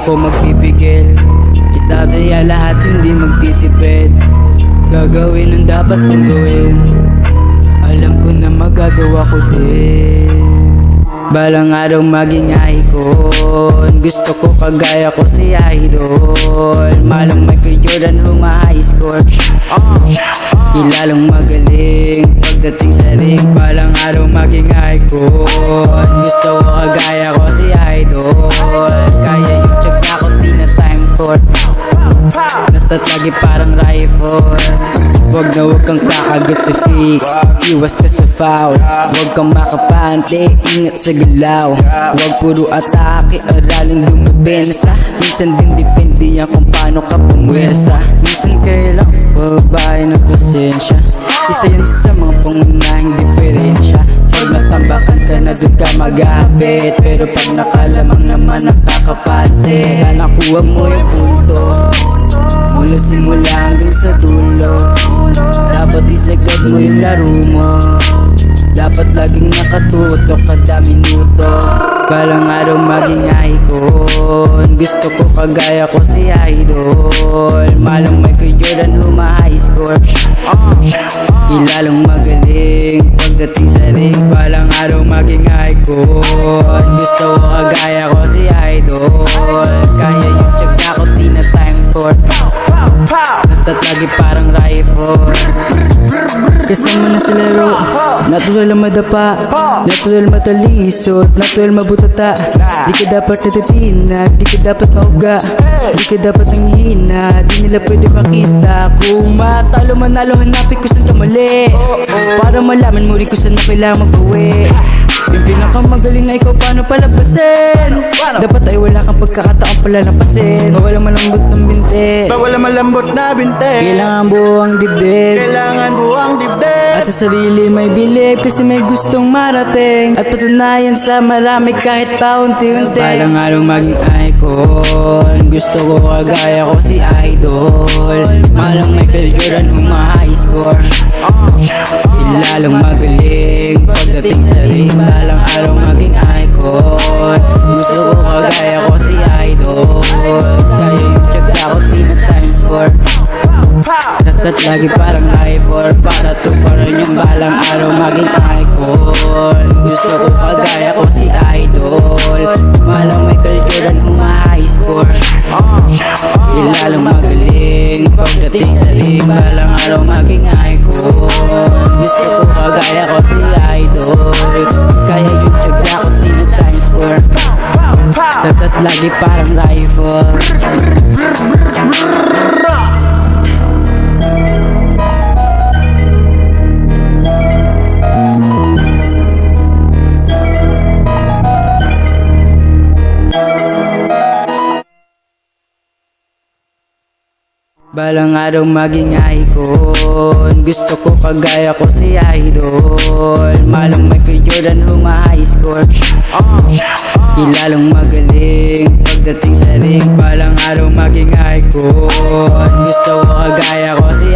ako magpipigil. Itadaya lahat hindi magtitipid. Gagawin ang dapat kong gawin. Alam ko na magagawa ko din. Balang araw maging icon Gusto ko kagaya ko si idol. Malong Michael Jordan huma-high score. Oh, Kilalang magaling Pagdating sa ring. Balang araw maging icon Gusto ko kagaya ko si idol. Kaya yun na time for Natatlagi parang rifle. Wag na wag kang kakagat sa fake. Iwas ka sa foul. Wag kang makapante. Ingat sa galaw. Wag puro atake. Araling dumabensa. Minsan din depende yan kung paano ka pumwersa. Minsan kailang babae ng pasensya. Isa yan sa mga pangunahing diferensya na doon ka maghahapit Pero pag nakalamang naman nakakapate. Sana kuha mo yung punto. Mula simula hanggang sa dulo. Dapat isagad mo yung laro mo Dapat laging nakatutok kada minuto. Balang araw maging icon. Gusto ko kagaya ko si Idol. Malang Michael Jordan huma-high score. Kilalang magaling Pagdating sa ring. Balang araw maging icon. Gusto ko kagaya ko si Idol. Kaya sa laro Natural ang madapa Natural matalisod Natural mabutata. Di ka dapat natitinag Di ka dapat mauga Di ka dapat nanghihina Di nila pwede makita. Kung matalo manalo hanapin ko saan ka mali. Para malaman mo rin kung saan mo kailangan magbawi. Yung pinakamagaling na ikaw paano palabasin? Dapat ay wala kang pagkakataong palalampasin Bawal ang malambot ng binti Bawal ang malambot na binte. Kailangan buong dibdib. Kailangan buwang dibdib sa sarili. May bilib kasi may gustong marating. At patunayan sa marami kahit pa unti-unti. Parang araw maging icon. Gusto ko kagaya ko si idol. Malang may Jordan umahigh score. Kilalang magaling. Pagdating sa ring Malang araw maging icon. Gusto ko kagaya ko si idol. Kaya yung check out di times 4 Tatat lagi parang i4 maging icon Gusto ko kagaya ko si Idol. Malang Michael Jordan huma-high score. Ilalang magaling Pagdating sa ring Balang araw maging icon Gusto ko kagaya ko si Idol. Kaya yung tsaga ko di na times 4 Dapat lagi parang rifle Balang araw maging icon. Gusto ko kagaya ko si Idol. Malang Michael Jordan huma-high score. Kilalang magaling Pagdating sa ring. Balang araw maging icon. Gusto ko kagaya ko si